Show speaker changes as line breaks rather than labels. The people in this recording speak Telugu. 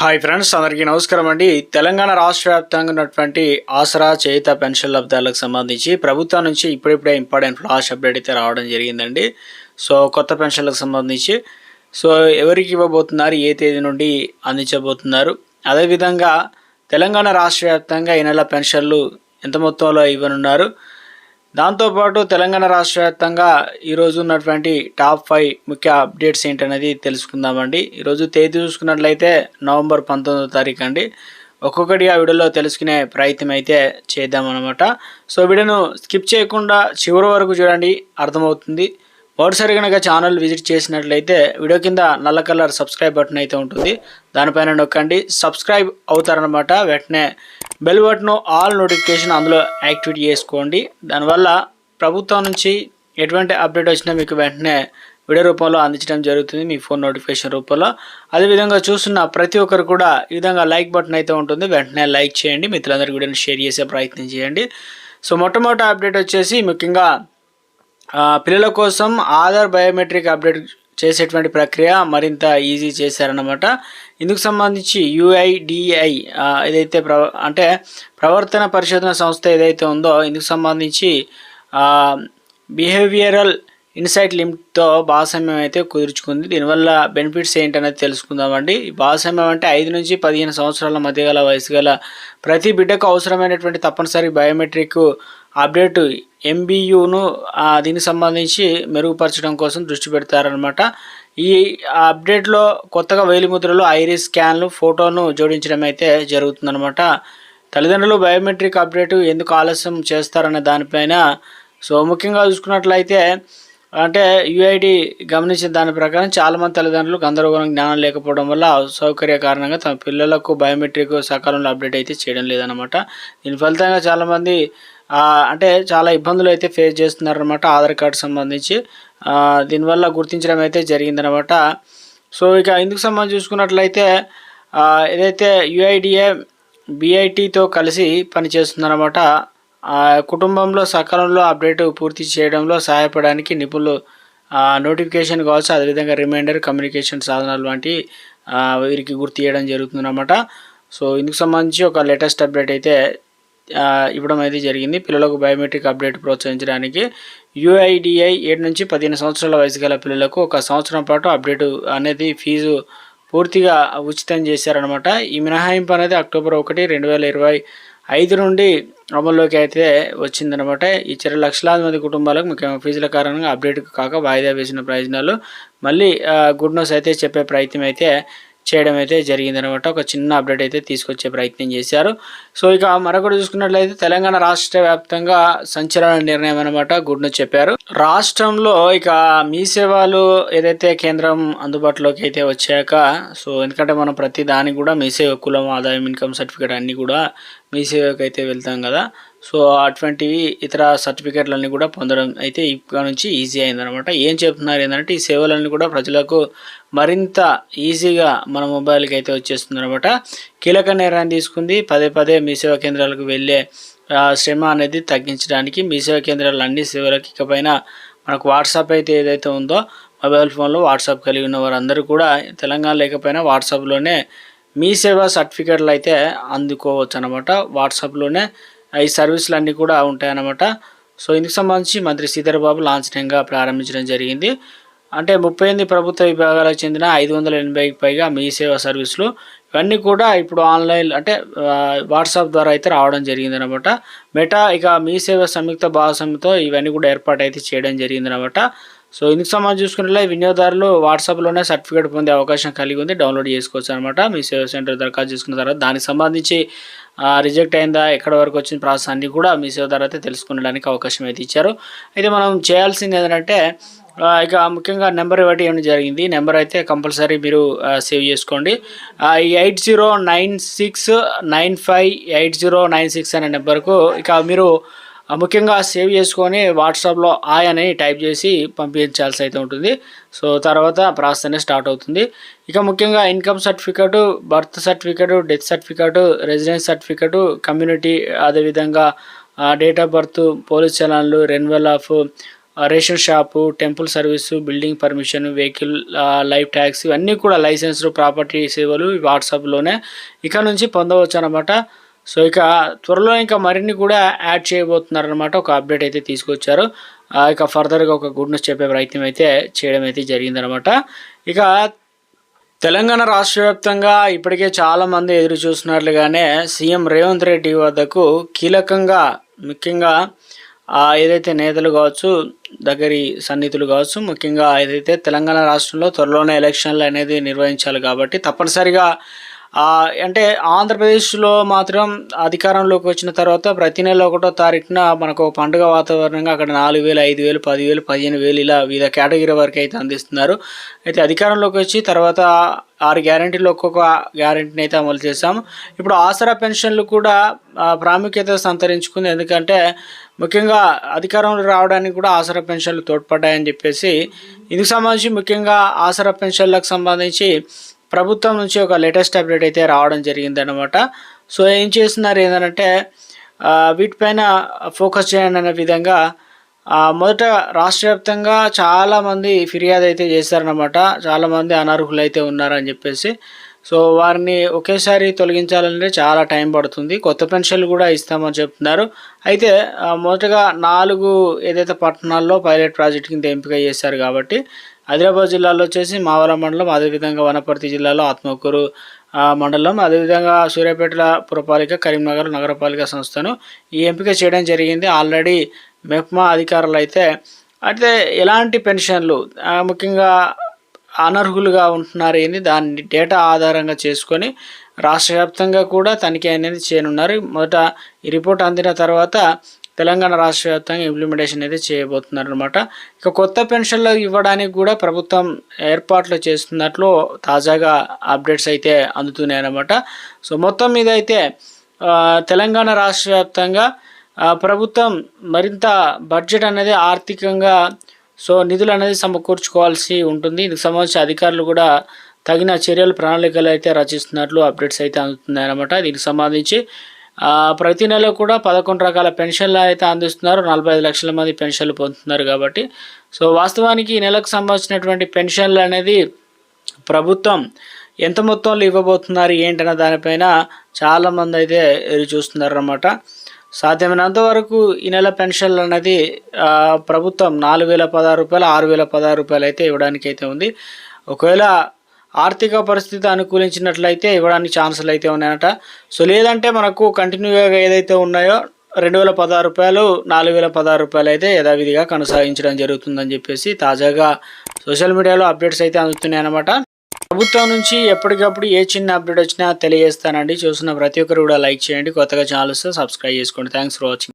హాయ్ ఫ్రెండ్స్ అందరికీ నమస్కారం అండి. తెలంగాణ రాష్ట్ర వ్యాప్తంగా ఉన్నటువంటి ఆసరా చేత పెన్షన్ లబ్ధాలకు సంబంధించి ప్రభుత్వం నుంచి ఇప్పుడిప్పుడే ఇంపార్టెంట్ ఫ్లాష్ అప్డేట్ అయితే రావడం జరిగిందండి. సో కొత్త పెన్షన్లకు సంబంధించి. సో ఎవరికి ఇవ్వబోతున్నారు ఏ తేదీ నుండి అందించబోతున్నారు? అదేవిధంగా తెలంగాణ రాష్ట్ర వ్యాప్తంగా ఈ నెల పెన్షన్లు ఎంత మొత్తంలో ఇవ్వనున్నారు? దాంతోపాటు తెలంగాణ రాష్ట్ర వ్యాప్తంగా ఈరోజు ఉన్నటువంటి టాప్ ఫైవ్ ముఖ్య అప్డేట్స్ ఏంటనేది తెలుసుకుందామండి. ఈరోజు తేదీ చూసుకున్నట్లయితే నవంబర్ పంతొమ్మిదో తారీఖు అండి. ఒక్కొక్కటి ఆ వీడియోలో తెలుసుకునే ప్రయత్నం అయితే చేద్దామన్నమాట. సో వీడియోను స్కిప్ చేయకుండా చివరి వరకు చూడండి అర్థమవుతుంది. మొదటిసారి కనుక ఛానల్ విజిట్ చేసినట్లయితే వీడియో కింద నల్ల కలర్ సబ్స్క్రైబ్ బటన్ అయితే ఉంటుంది. దానిపైన నొక్కండి. సబ్స్క్రైబ్ అవుతారనమాట వెంటనే బెల్ బటన్ ఆల్ నోటిఫికేషన్ అందులో యాక్టివేట్ చేసుకోండి. దానివల్ల ప్రభుత్వం నుంచి ఎటువంటి అప్డేట్ వచ్చినా మీకు వెంటనే వీడియో రూపంలో అందించడం జరుగుతుంది మీ ఫోన్ నోటిఫికేషన్ రూపంలో. అదేవిధంగా చూస్తున్న ప్రతి ఒక్కరు కూడా ఈ విధంగా లైక్ బటన్ అయితే ఉంటుంది. వెంటనే లైక్ చేయండి. మిత్రులందరికీ వీడియోని షేర్ చేసే ప్రయత్నం చేయండి. సో మొట్టమొదటి అప్డేట్ వచ్చేసి ముఖ్యంగా పిల్లల కోసం ఆధార్ బయోమెట్రిక్ అప్డేట్ చేసేటువంటి ప్రక్రియ మరింత ఈజీ చేశారన్నమాట. ఇందుకు సంబంధించి యుఐడిఐ ఏదైతే ప్ర అంటే ప్రవర్తన పరిశోధన సంస్థ ఏదైతే ఉందో ఇందుకు సంబంధించి బిహేవియరల్ ఇన్సైట్ లిమిట్తో భాగస్వామ్యం అయితే కుదుర్చుకుంది. దీనివల్ల బెనిఫిట్స్ ఏంటనేది తెలుసుకుందామండి. ఈ భాగస్వామ్యం అంటే ఐదు నుంచి పదిహేను సంవత్సరాల మధ్య గల వయసు గల ప్రతి బిడ్డకు అవసరమైనటువంటి తప్పనిసరి బయోమెట్రిక్ అప్డేట్ ఎంబీయూను దీనికి సంబంధించి మెరుగుపరచడం కోసం దృష్టి పెడతారనమాట ఈ అప్డేట్లో కొత్తగా వేలిముద్రలు ఐరిస్ స్కాన్లు ఫోటోను జోడించడం అయితే జరుగుతుందనమాట తల్లిదండ్రులు బయోమెట్రిక్ అప్డేట్ ఎందుకు ఆలస్యం చేస్తారనే దానిపైన సో ముఖ్యంగా చూసుకున్నట్లయితే అంటే యుఐడి గమనించిన దాని ప్రకారం చాలామంది తల్లిదండ్రులు గందరగోళం జ్ఞానం లేకపోవడం వల్ల అసౌకర్య కారణంగా తమ పిల్లలకు బయోమెట్రిక్ సకాలంలో అప్డేట్ అయితే చేయడం లేదన్నమాట. దీని ఫలితంగా చాలామంది అంటే చాలా ఇబ్బందులు అయితే ఫేస్ చేస్తున్నారనమాట ఆధార్ కార్డు సంబంధించి. దీనివల్ల గుర్తించడం అయితే జరిగిందనమాట సో ఇక ఇందుకు సంబంధించి చూసుకున్నట్లయితే ఏదైతే యుఐడిఏ బిఐటితో కలిసి పనిచేస్తుందన్నమాట కుటుంబంలో సకాలంలో అప్డేట్ పూర్తి చేయడంలో సహాయపడడానికి నిపుణులు నోటిఫికేషన్ కావచ్చు అదేవిధంగా రిమైండర్ కమ్యూనికేషన్ సాధనాలు వంటి వీరికి గుర్తు చేయడం జరుగుతుందన్నమాట. సో ఇందుకు సంబంధించి ఒక లేటెస్ట్ అప్డేట్ అయితే ఇవ్వడం అయితే జరిగింది. పిల్లలకు బయోమెట్రిక్ అప్డేట్ ప్రోత్సహించడానికి యుఐడిఐ ఏడు నుంచి పదిహేను సంవత్సరాల వయసు గల పిల్లలకు ఒక సంవత్సరం పాటు అప్డేట్ అనేది ఫీజు పూర్తిగా ఉచితం చేశారనమాట ఈ మినహాయింపు అనేది అక్టోబర్ ఒకటి రెండు వేల ఇరవై ఐదు నుండి అమల్లోకి అయితే వచ్చిందనమాట. ఈ చర్య లక్షలాది మంది కుటుంబాలకు ముఖ్యంగా ఫీజుల కారణంగా అప్డేట్ కాక వాయిదా వేసిన ప్రయోజనాలు. మళ్ళీ గుడ్ న్యూస్ అయితే చెప్పే ప్రయత్నం అయితే చేయడం అయితే జరిగిందనమాట ఒక చిన్న అప్డేట్ అయితే తీసుకొచ్చే ప్రయత్నం చేశారు. సో ఇక మరొకటి చూసుకున్నట్లయితే తెలంగాణ రాష్ట్ర వ్యాప్తంగా సంచలన నిర్ణయం అనమాట గుడ్ను చెప్పారు. రాష్ట్రంలో ఇక మీ సేవలు ఏదైతే కేంద్రం అందుబాటులోకి అయితే వచ్చాక సో ఎందుకంటే మనం ప్రతి దానికి కూడా మీ సేవ కులం ఆదాయం ఇన్కమ్ సర్టిఫికేట్ అన్నీ కూడా మీ సేవకు అయితే వెళ్తాం కదా. సో అటువంటివి ఇతర సర్టిఫికేట్లన్నీ కూడా పొందడం అయితే ఇక్కడ నుంచి ఈజీ అయిందనమాట ఏం చెప్తున్నారు ఏంటంటే ఈ సేవలన్నీ కూడా ప్రజలకు మరింత ఈజీగా మన మొబైల్కి అయితే వచ్చేస్తుంది అనమాట కీలక నిర్ణయం తీసుకుంది పదే పదే మీ సేవా కేంద్రాలకు వెళ్ళే శ్రమ అనేది తగ్గించడానికి మీ సేవా కేంద్రాలు అన్ని సేవలకి ఇకపైన మనకు వాట్సాప్ అయితే ఏదైతే ఉందో మొబైల్ ఫోన్లో వాట్సాప్ కలిగి ఉన్న వారందరూ కూడా తెలంగాణ లేకపోయినా వాట్సాప్లోనే మీ సేవ సర్టిఫికేట్లు అయితే అందుకోవచ్చు అనమాట వాట్సాప్లోనే ఈ సర్వీసులు అన్నీ కూడా ఉంటాయన్నమాట. సో ఇందుకు సంబంధించి మంత్రి శ్రీధర్ బాబు లాంఛనంగా ప్రారంభించడం జరిగింది. అంటే ముప్పై ఎనిమిది ప్రభుత్వ విభాగాలకు చెందిన ఐదు వందల ఎనభైకి పైగా మీ సేవ సర్వీసులు ఇవన్నీ కూడా ఇప్పుడు ఆన్లైన్ అంటే వాట్సాప్ ద్వారా అయితే రావడం జరిగిందనమాట మెటా ఇక మీ సేవ సంయుక్త భాగస్వామ్యంతో ఇవన్నీ కూడా ఏర్పాటు అయితే చేయడం జరిగిందనమాట సో ఇందుకు సంబంధించి చూసుకున్నట్లయితే వినియోగదారులు వాట్సాప్లోనే సర్టిఫికేట్ పొందే అవకాశం కలిగి ఉంది. డౌన్లోడ్ చేసుకోవచ్చు అనమాట మీ సేవ సెంటర్ దరఖాస్తు చేసుకున్న తర్వాత దానికి సంబంధించి రిజెక్ట్ అయిందా ఎక్కడ వరకు వచ్చిన ప్రాసెస్ అన్నీ కూడా మీ సేవ ద్వారా అయితే తెలుసుకునడానికి అవకాశం అయితే ఇచ్చారు. అయితే మనం చేయాల్సింది ఏంటంటే ఇక ముఖ్యంగా నెంబర్ ఇవ్వటం ఏమైనా జరిగింది? నెంబర్ అయితే కంపల్సరీ మీరు సేవ్ చేసుకోండి. Eight zero nine six nine five eight zero nine six అనే నెంబర్కు ఇక మీరు ముఖ్యంగా సేవ్ చేసుకొని వాట్సాప్లో ఆయ్ అని టైప్ చేసి పంపించాల్సి అయితే ఉంటుంది. సో తర్వాత ప్రాసెస్ అనేది స్టార్ట్ అవుతుంది. ఇక ముఖ్యంగా income certificate birth certificate death certificate residence certificate community అదేవిధంగా date of birth police చలాన్లు renewal of ration shop temple service building permission vehicle life tax ఇవన్నీ కూడా లైసెన్స్ ప్రాపర్టీ సేవలు వాట్సాప్లోనే ఇక నుంచి పొందవచ్చు అనమాట సో ఇక త్వరలో ఇంకా మరిన్ని కూడా యాడ్ చేయబోతున్నారనమాట ఒక అప్డేట్ అయితే తీసుకొచ్చారు. ఆ, ఇక ఫర్దర్గా ఒక గుడ్ న్యూస్ చెప్పే ప్రయత్నం అయితే చేయడం అయితే జరిగిందనమాట ఇక తెలంగాణ రాష్ట్ర వ్యాప్తంగా ఇప్పటికే చాలామంది ఎదురు చూస్తున్నట్లుగానే సీఎం రేవంత్ రెడ్డి వద్దకు కీలకంగా ముఖ్యంగా ఏదైతే నేతలు కావచ్చు దగ్గరి సన్నిహితులు కావచ్చు ముఖ్యంగా ఏదైతే తెలంగాణ రాష్ట్రంలో త్వరలోనే ఎలక్షన్లు అనేది నిర్వహించాలి కాబట్టి తప్పనిసరిగా అంటే ఆంధ్రప్రదేశ్లో మాత్రం అధికారంలోకి వచ్చిన తర్వాత ప్రతి నెల ఒకటో తారీఖున మనకు ఒక పండుగ వాతావరణంగా అక్కడ నాలుగు వేలు ఐదు వేలు పదివేలు పదిహేను వేలు ఇలా వివిధ కేటగిరీ వరకు అయితే అందిస్తున్నారు. అయితే అధికారంలోకి వచ్చి తర్వాత ఆరు గ్యారంటీలు ఒక్కొక్క గ్యారంటీని అయితే అమలు చేశాము ఇప్పుడు ఆసరా పెన్షన్లు కూడా ప్రాముఖ్యత సంతరించుకుంది. ఎందుకంటే ముఖ్యంగా అధికారంలో రావడానికి కూడా ఆసరా పెన్షన్లు తోడ్పడ్డాయని చెప్పేసి ఇందుకు సంబంధించి ముఖ్యంగా ఆసరా పెన్షన్లకు సంబంధించి ప్రభుత్వం నుంచి ఒక లేటెస్ట్ అప్డేట్ అయితే రావడం జరిగిందనమాట సో ఏం చేస్తున్నారు ఏంటంటే వీటిపైన ఫోకస్ చేయండి అనే విధంగా మొదట రాష్ట్ర వ్యాప్తంగా చాలామంది ఫిర్యాదు అయితే చేశారనమాట చాలామంది అనర్హులు అయితే ఉన్నారని చెప్పేసి. సో వారిని ఒకేసారి తొలగించాలంటే చాలా టైం పడుతుంది. కొత్త పెన్షన్లు కూడా ఇస్తామని చెప్తున్నారు. అయితే మొదటగా నాలుగు ఏదైతే పట్టణాల్లో పైలట్ ప్రాజెక్ట్ కింద ఎంపిక చేశారు కాబట్టి ఆదిలాబాద్ జిల్లాలో వచ్చేసి మావల మండలం అదేవిధంగా వనపర్తి జిల్లాలో ఆత్మకూరు మండలం. అదేవిధంగా సూర్యాపేట పురపాలిక కరీంనగర్ నగరపాలిక సంస్థను ఈ ఎంపిక చేయడం జరిగింది. ఆల్రెడీ మెప్మా అధికారులు అయితే అయితే ఎలాంటి పెన్షన్లు ముఖ్యంగా అనర్హులుగా ఉంటున్నారు ఏంది దాన్ని డేటా ఆధారంగా చేసుకొని రాష్ట్ర వ్యాప్తంగా కూడా తనిఖీ అనేది చేయనున్నారు. మొదట ఈ రిపోర్ట్ అందిన తర్వాత తెలంగాణ రాష్ట్ర వ్యాప్తంగా ఇంప్లిమెంటేషన్ అయితే చేయబోతున్నారు అనమాట ఇక కొత్త పెన్షన్లు ఇవ్వడానికి కూడా ప్రభుత్వం ఏర్పాట్లు చేస్తున్నట్లు తాజాగా అప్డేట్స్ అయితే అందుతున్నాయి అనమాట సో మొత్తం మీద అయితే తెలంగాణ రాష్ట్ర వ్యాప్తంగా ప్రభుత్వం మరింత బడ్జెట్ అనేది ఆర్థికంగా సో నిధులు అనేది సమకూర్చుకోవాల్సి ఉంటుంది. ఇందుకు సంబంధించి అధికారులు కూడా తగిన చర్యలు ప్రణాళికలు అయితే రచిస్తున్నట్లు అప్డేట్స్ అయితే అందుతున్నాయి అనమాట దీనికి సంబంధించి ప్రతి నెల కూడా పదకొండు రకాల పెన్షన్లు అయితే అందిస్తున్నారు. నలభై ఐదు లక్షల మంది పెన్షన్లు పొందుతున్నారు కాబట్టి. సో వాస్తవానికి ఈ నెలకు సంబంధించినటువంటి పెన్షన్లు అనేది ప్రభుత్వం ఎంత మొత్తంలో ఇవ్వబోతున్నారు ఏంటన్న దానిపైన చాలామంది అయితే ఎదురు చూస్తున్నారు అన్నమాట సాధ్యమైనంత వరకు ఈ నెల పెన్షన్లు అనేది ప్రభుత్వం నాలుగు వేల పదహారు రూపాయలు ఆరు వేల పదహారు రూపాయలు అయితే ఇవ్వడానికి అయితే ఉంది. ఒకవేళ ఆర్థిక పరిస్థితి అనుకూలించినట్లయితే ఇవ్వడానికి ఛాన్సులు అయితే ఉన్నాయన్నట సో లేదంటే మనకు కంటిన్యూగా ఏదైతే ఉన్నాయో రెండు వేల పదహారు రూపాయలు నాలుగు వేల పదహారు రూపాయలు అయితే యథావిధిగా కొనసాగించడం జరుగుతుందని చెప్పేసి తాజాగా సోషల్ మీడియాలో అప్డేట్స్ అయితే అందుతున్నాయి అన్నమాట. ప్రభుత్వం నుంచి ఎప్పటికప్పుడు ఏ చిన్న అప్డేట్ వచ్చినా తెలియజేస్తానండి. చూసిన ప్రతి ఒక్కరు కూడా లైక్ చేయండి. కొత్తగా ఛానల్స్ సబ్స్క్రైబ్ చేసుకోండి. Thanks for watching.